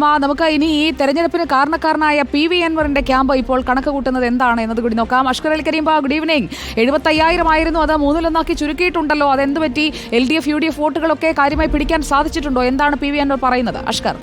നമുക്ക് ഇനി ഈ തെരഞ്ഞെടുപ്പിന് കാരണക്കാരനായ പി വി അൻവറിന്റെ ക്യാമ്പ് ഇപ്പോൾ കണക്ക് കൂട്ടുന്നത് എന്താണ് എന്നത് കൂടി നോക്കാം. അഷ്കർ അൽ കരീം ഗുഡ് ഈവനിങ് എഴുപത്തി അയ്യായിരം ആയിരുന്നു അത്. മൂന്നിലൊന്നാക്കി ചുരുക്കിയിട്ടുണ്ടല്ലോ. അതെന്ത് പറ്റി? L D F U D F വോട്ടുകളൊക്കെ കാര്യമായി പിടിക്കാൻ സാധിച്ചിട്ടുണ്ടോ? എന്താണ് പി വി അൻവർ പറയുന്നത്? അഷ്കർ.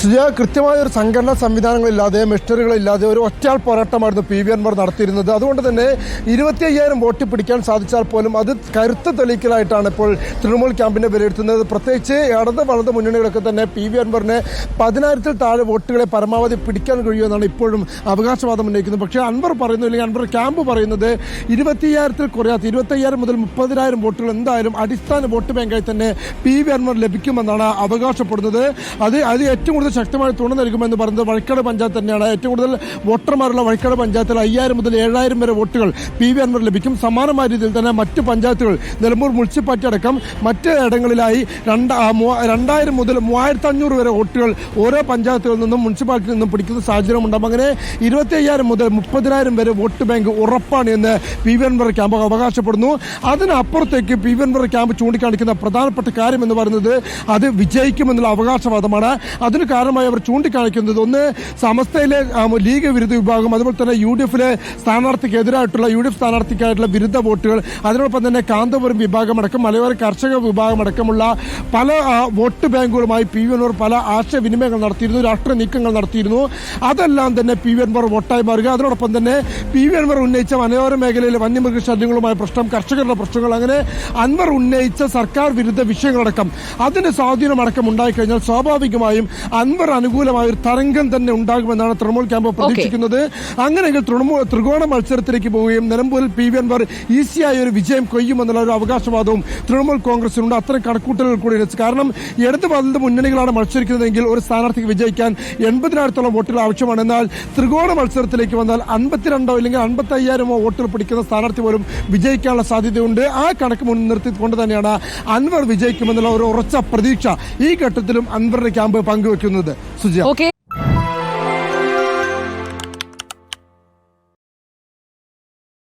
സുജയ കൃത്യമായ ഒരു സംഘടനാ സംവിധാനങ്ങളില്ലാതെ മെഷീനറികളില്ലാതെ ഒരു ഒറ്റയാൾ പോരാട്ടമായിരുന്നു പി വി എൻമാർ നടത്തിയിരുന്നത്. അതുകൊണ്ട് തന്നെ ഇരുപത്തി അയ്യായിരം വോട്ട് പിടിക്കാൻ സാധിച്ചാൽ പോലും അത് കരുത്ത് തെളിയിക്കലായിട്ടാണ് ഇപ്പോൾ തൃണമൂൽ ക്യാമ്പിനെ വിലയിരുത്തുന്നത്. പ്രത്യേകിച്ച് ഇടത് വലത് മുന്നണികളൊക്കെ തന്നെ പി വി അൻവറിന് പതിനായിരത്തിൽ താഴെ വോട്ടുകളെ പരമാവധി പിടിക്കാൻ കഴിയുമെന്നാണ് ഇപ്പോഴും അവകാശവാദം ഉന്നയിക്കുന്നത്. പക്ഷേ അൻവർ പറയുന്നു അല്ലെങ്കിൽ അൻവർ ക്യാമ്പ് പറയുന്നത് ഇരുപത്തിയ്യായിരത്തിൽ കുറയാത്ത ഇരുപത്തയ്യായിരം മുതൽ മുപ്പതിനായിരം വോട്ടുകൾ എന്തായാലും അടിസ്ഥാന വോട്ട് ബാങ്കായി തന്നെ പി വി അൻവർ ലഭിക്കുമെന്നാണ് അവകാശപ്പെടുന്നത്. അത് അത് ഏറ്റവും കൂടുതൽ ശക്തമായി തുണ നൽകുമെന്ന് പറയുന്നത് വഴിക്കാട് പഞ്ചായത്ത് തന്നെയാണ്. ഏറ്റവും കൂടുതൽ വോട്ടർമാരുള്ള വഴിക്കാട് പഞ്ചായത്തിൽ അയ്യായിരം മുതൽ ഏഴായിരം വരെ വോട്ടുകൾ പി വി അൻവർ ലഭിക്കും. സമാനമായ രീതിയിൽ തന്നെ മറ്റ് പഞ്ചായത്തുകൾ നിലമ്പൂർ മുനിസിപ്പാലിറ്റി അടക്കം മറ്റ് ഇടങ്ങളിലായി രണ്ട് രണ്ടായിരം മുതൽ മൂവായിരത്തി അഞ്ഞൂറ് വരെ വോട്ടുകൾ ഓരോ പഞ്ചായത്തുകളിൽ നിന്നും മുനിസിപ്പാലിറ്റിയിൽ നിന്നും പിടിക്കുന്ന സാഹചര്യം ഉണ്ടാകും അങ്ങനെ ഇരുപത്തി അയ്യായിരം മുതൽ മുപ്പതിനായിരം വരെ വോട്ട് ബാങ്ക് ഉറപ്പാണ് എന്ന് പി വി അൻവർ ക്യാമ്പ് അവകാശപ്പെടുന്നു. അതിനപ്പുറത്തേക്ക് പി വി അൻവർ ക്യാമ്പ് ചൂണ്ടിക്കാണിക്കുന്ന പ്രധാനപ്പെട്ട കാര്യം എന്ന് പറയുന്നത് അത് വിജയിക്കുമെന്നുള്ള അവകാശവാദമാണ്. അതിന് കാരണമായി അവർ ചൂണ്ടിക്കാണിക്കുന്നത്. ഒന്ന് സമസ്തയിലെ ലീഗ് വിരുദ്ധ വിഭാഗം അതുപോലെ തന്നെ യു ഡി എഫിലെ സ്ഥാനാർത്ഥിക്കെതിരായിട്ടുള്ള യു ഡി എഫ് സ്ഥാനാർത്ഥിക്കായിട്ടുള്ള വിരുദ്ധ വോട്ടുകൾ അതിനോടൊപ്പം തന്നെ കാന്തപുരം വിഭാഗമടക്കം മലയോര കർഷക വിഭാഗമടക്കമുള്ള പല വോട്ട് ബാങ്കുകളുമായി പി വി അൻവർ പല ആശയവിനിമയങ്ങൾ നടത്തിയിരുന്നു രാഷ്ട്രീയ നീക്കങ്ങൾ നടത്തിയിരുന്നു. അതെല്ലാം തന്നെ പി വി അൻവർ വോട്ടായി മാറുക. അതിനോടൊപ്പം തന്നെ പി വി അൻവർ ഉന്നയിച്ച മലയോര മേഖലയിലെ വന്യമൃഗ ശല്യങ്ങളുമായ പ്രശ്നം കർഷകരുടെ പ്രശ്നങ്ങൾ അങ്ങനെ അൻവർ ഉന്നയിച്ച സർക്കാർ വിരുദ്ധ വിഷയങ്ങളടക്കം അതിന്റെ സ്വാധീനമടക്കം ഉണ്ടായിക്കഴിഞ്ഞാൽ സ്വാഭാവികമായും അൻവർ അനുകൂലമായ ഒരു തരംഗം തന്നെ ഉണ്ടാകുമെന്നാണ് തൃണമൂൽ ക്യാമ്പ് പ്രതീക്ഷിക്കുന്നത്. അങ്ങനെയെങ്കിൽ തൃണമൂൽ ത്രികോണ മത്സരത്തിലേക്ക് പോവുകയും നിലമ്പൂരിൽ പി വി അൻവർ ഈസിയായ ഒരു വിജയം കൊയ്യുമെന്നുള്ള ഒരു അവകാശവാദവും തൃണമൂൽ കോൺഗ്രസിനുണ്ട്. അത്തരം കണക്കൂട്ടലുകൾ കൂടി. കാരണം ഇടത് വലത് മുന്നണികളാണ് മത്സരിക്കുന്നതെങ്കിൽ ഒരു സ്ഥാനാർത്ഥിക്ക് വിജയിക്കാൻ എൺപതിനായിരത്തോളം വോട്ടുകൾ ആവശ്യമാണ്. എന്നാൽ ത്രികോണ മത്സരത്തിലേക്ക് വന്നാൽ അൻപത്തിരണ്ടോ അല്ലെങ്കിൽ അൻപത്തി അയ്യായിരമോ വോട്ടുകൾ പിടിക്കുന്ന സ്ഥാനാർത്ഥി പോലും വിജയിക്കാനുള്ള സാധ്യതയുണ്ട്. ആ കണക്ക് മുൻനിർത്തിക്കൊണ്ട് തന്നെയാണ് അൻവർ വിജയിക്കുമെന്നുള്ള ഒരു ഉറച്ച പ്രതീക്ഷ ഈ ഘട്ടത്തിലും അൻവറിന്റെ ക്യാമ്പ് പങ്കുവെക്കുന്നത് സുജ ഓക്കെ